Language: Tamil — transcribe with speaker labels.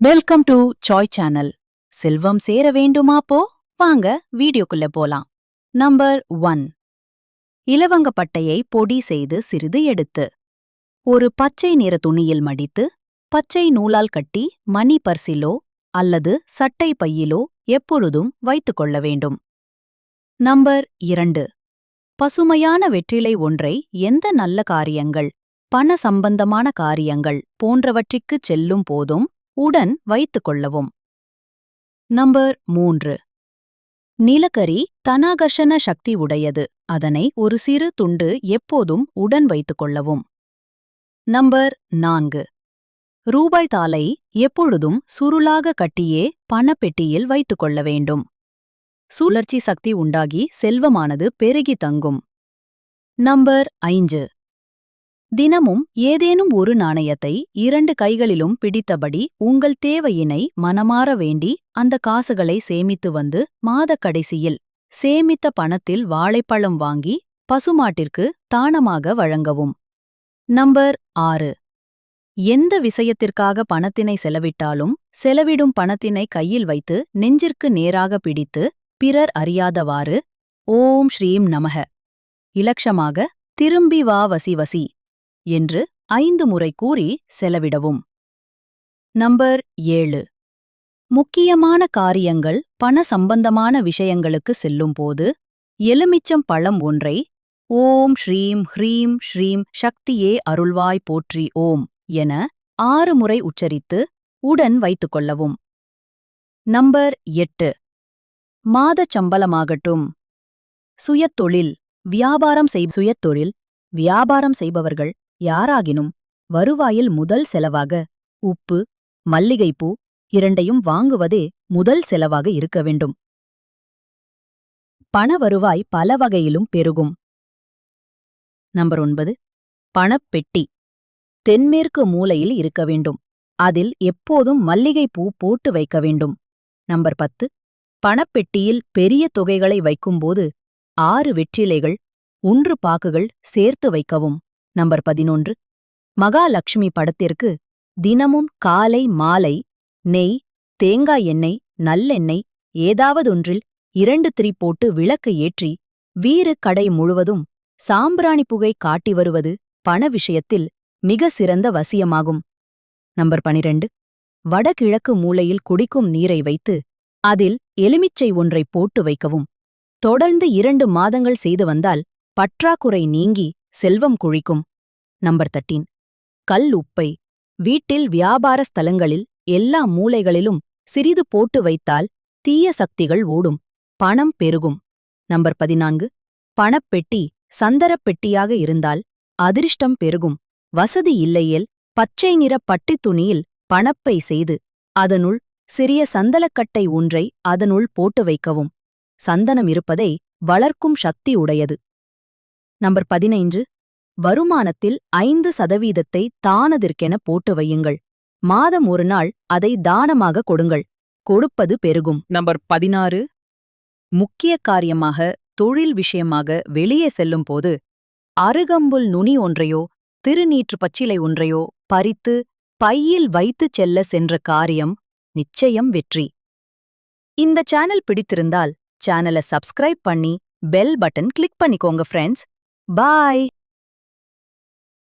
Speaker 1: வெல்கம் டு சாய் சேனல் செல்வம் சேர வேண்டுமா போ? வாங்க வீடியோக்குள்ள போலாம். நம்பர் ஒன் இலவங்கப்பட்டையை பொடி செய்து சிறிது எடுத்து ஒரு பச்சை நிற துணியில் மடித்து பச்சை நூலால் கட்டி மணி பர்சிலோ அல்லது சட்டை பையிலோ எப்பொழுதும் வைத்துக் கொள்ள வேண்டும். நம்பர் இரண்டு. பசுமையான வெற்றிலை ஒன்றை எந்த நல்ல காரியங்கள் பண சம்பந்தமான காரியங்கள் போன்றவற்றிற்குச் செல்லும் போதும் உடன் வைத்துக் கொள்ளவும் நம்பர் மூன்று. நிலக்கரி தனாகர்ஷண சக்தி உடையது. அதனை ஒரு சிறு துண்டு எப்போதும் உடன் வைத்துக் கொள்ளவும் நம்பர் நான்கு. ரூபாய் தாளை எப்பொழுதும் சுருளாக கட்டியே பணப்பெட்டியில் வைத்துக் கொள்ள வேண்டும். சுழற்சி சக்தி உண்டாகி செல்வமானது பெருகி தங்கும். நம்பர் ஐந்து. தினமும் ஏதேனும் ஒரு நாணயத்தை இரண்டு கைகளிலும் பிடித்தபடி உங்கள் தேவையினை மனமாற வேண்டி அந்த காசுகளை சேமித்து வந்து மாதக் கடைசியில் சேமித்த பணத்தில் வாழைப்பழம் வாங்கி பசுமாட்டிற்கு தானமாக வழங்கவும். நம்பர் ஆறு. எந்த விஷயத்திற்காக பணத்தினை செலவிட்டாலும் செலவிடும் பணத்தினை கையில் வைத்து நெஞ்சிற்கு நேராக பிடித்து பிறர் அறியாதவாறு ஓம் ஸ்ரீம் நமக. இலட்சமாக திரும்பி வா வசி வசி. என்று ஐந்து முறை கூறி செலவிடவும். நம்பர் ஏழு. முக்கியமான காரியங்கள் பண சம்பந்தமான விஷயங்களுக்கு செல்லும்போது எலுமிச்சம் பழம் ஒன்றை ஓம் ஸ்ரீம் ஹ்ரீம் ஸ்ரீம் சக்தியே அருள்வாய் போற்றி ஓம் என ஆறு முறை உச்சரித்து உடன் வைத்துக் கொள்ளவும். நம்பர் எட்டு. மாதச் சம்பளமாகட்டும். சுயத்தொழில் வியாபாரம் செய் சுயத்தொழில் வியாபாரம் செய்பவர்கள் யாராகினும் வருவாயில் முதல் செலவாக உப்பு மல்லிகைப்பூ இரண்டையும் வாங்குவதே முதல் செலவாக இருக்க வேண்டும். பண வருவாய் பல வகையிலும் பெருகும். நம்பர் ஒன்பது. பணப்பெட்டி. தென்மேற்கு மூலையில் இருக்க வேண்டும். அதில் எப்போதும் மல்லிகைப்பூ போட்டு வைக்க வேண்டும். நம்பர் பத்து. பணப்பெட்டியில் பெரிய தொகைகளை வைக்கும்போது ஆறு வெற்றிலைகள் ஒன்று பாக்குகள் சேர்த்து வைக்கவும். நம்பர் பதினொன்று. மகாலட்சுமி படத்திற்கு தினமும் காலை மாலை நெய் தேங்காய் எண்ணெய் நல்லெண்ணெய் ஏதாவதொன்றில் இரண்டு திரி போட்டு விளக்கு ஏற்றி வீறு கடை முழுவதும் சாம்பிராணி புகை காட்டி வருவது பண விஷயத்தில் மிக சிறந்த வசியமாகும். நம்பர் பனிரெண்டு. வடகிழக்கு மூலையில் குடிக்கும் நீரை வைத்து அதில் எலுமிச்சை ஒன்றை போட்டு வைக்கவும். தொடர்ந்து இரண்டு மாதங்கள் செய்து வந்தால் பற்றாக்குறை நீங்கி செல்வம் குழிக்கும். நம்பர் தட்டீன் கல் உப்பை. வீட்டில் வியாபார ஸ்தலங்களில் எல்லா மூலைகளிலும் சிறிது போட்டு வைத்தால் தீய சக்திகள் ஓடும் பணம் பெருகும். நம்பர் பதினான்கு. பணப்பெட்டி சந்தரப் பெட்டியாக இருந்தால் அதிர்ஷ்டம் பெருகும். வசதி இல்லையேல் பச்சை நிற பட்டித் துணியில் பணப்பை செய்து அதனுள் சிறிய சந்தலக்கட்டை ஒன்றை அதனுள் போட்டு வைக்கவும். சந்தனம் இருப்பதை வளர்க்கும் சக்தி உடையது. நம்பர் பதினைஞ்சு வருமானத்தில் ஐந்து சதவீதத்தை தானதிற்கென போட்டு வையுங்கள். மாதம் ஒரு நாள் அதை தானமாக கொடுங்கள். கொடுப்பது பெருகும்.
Speaker 2: நம்பர் பதினாறு
Speaker 1: முக்கிய காரியமாக தொழில் விஷயமாக வெளியே செல்லும் போது அருகம்புல் நுனி ஒன்றையோ திருநீற்று பச்சிலை ஒன்றையோ பறித்து பையில் வைத்துச் செல்ல சென்ற காரியம் நிச்சயம் வெற்றி. இந்த சேனல் பிடித்திருந்தால் சேனலை சப்ஸ்கிரைப் பண்ணி பெல் பட்டன் கிளிக் பண்ணிக்கோங்க ஃப்ரெண்ட்ஸ் Bye!